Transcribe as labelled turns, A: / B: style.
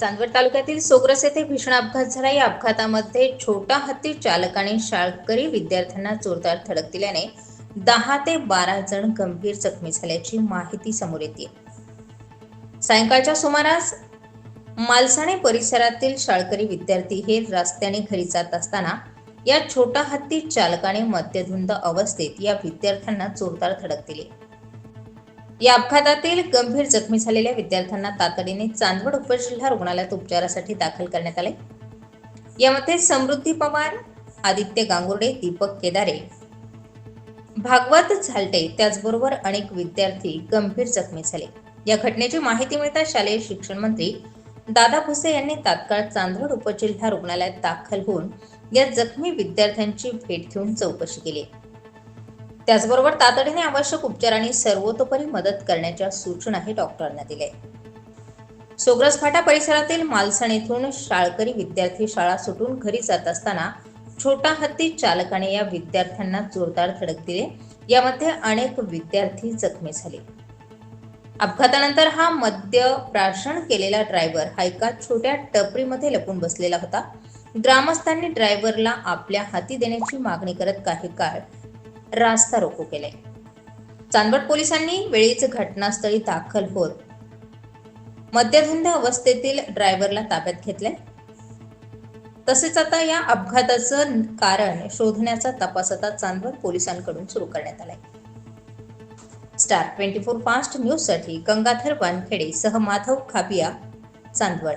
A: चांदवड तालुक्यातील सोग्रस येथे भीषण अपघात झाला. या अपघातामध्ये छोटा हत्ती चालकाने शाळकरी विद्यार्थ्यांना जोरदार धडक दिल्याने दहा ते बारा जण गंभीर जखमी झाल्याची माहिती समोर येते. सायंकाळच्या सुमारास मालसाणे परिसरातील शाळकरी विद्यार्थी हे रस्त्याने घरी जात असताना या छोटा हत्ती चालकाने मद्यधुंद अवस्थेत या विद्यार्थ्यांना जोरदार धडक दिली. या अपघातातील गंभीर जखमी झालेल्या विद्यार्थ्यांना तातडीने चांदवड उपजिल्हा रुग्णालयात उपचारासाठी दाखल करण्यात आले. यामध्ये समृद्धी पवार आदित्य गांगुर्डे दीपक केदारे भागवत झालटे त्याचबरोबर अनेक विद्यार्थी गंभीर जखमी झाले. या घटनेची माहिती मिळताच शालेय शिक्षण मंत्री दादा भुसे यांनी तात्काळ चांदवड उपजिल्हा रुग्णालयात दाखल होऊन या जखमी विद्यार्थ्यांची भेट घेऊन चौकशी केली. त्याचबरोबर तातडीने आवश्यक उपचार आणि सर्वतोपरी मदत करण्याच्या सूचनाही डॉक्टरांना दिल्या सोग्रस फाटा परिसरातील मालसण येथून शाळकरी विद्यार्थी शाळा सुटून घरी जात असताना छोटा हत्ती चालकाने या विद्यार्थ्यांना जोरदार धडक दिले. यामध्ये अनेक विद्यार्थी जखमी झाले. अपघातानंतर हा मद्य प्राशन केलेला ड्रायव्हर हा एका छोट्या टपरीमध्ये लपून बसलेला होता. ग्रामस्थांनी ड्रायव्हरला आपल्या हाती देण्याची मागणी करत काही काळ रास्ता रोको केले. चांदवड पोलिसांनी वेळीच घटनास्थळी दाखल होत मद्यधुंद अवस्थेतील ड्रायव्हरला ताब्यात घेतले. तसेच आता या अपघाताचं कारण शोधण्याचा तपास आता चांदवड पोलिसांकडून सुरू करण्यात आलाय. स्टार ट्वेंटी फोर फास्ट न्यूजसाठी गंगाधर वानखेडे सह माधव खाबिया चांदवड.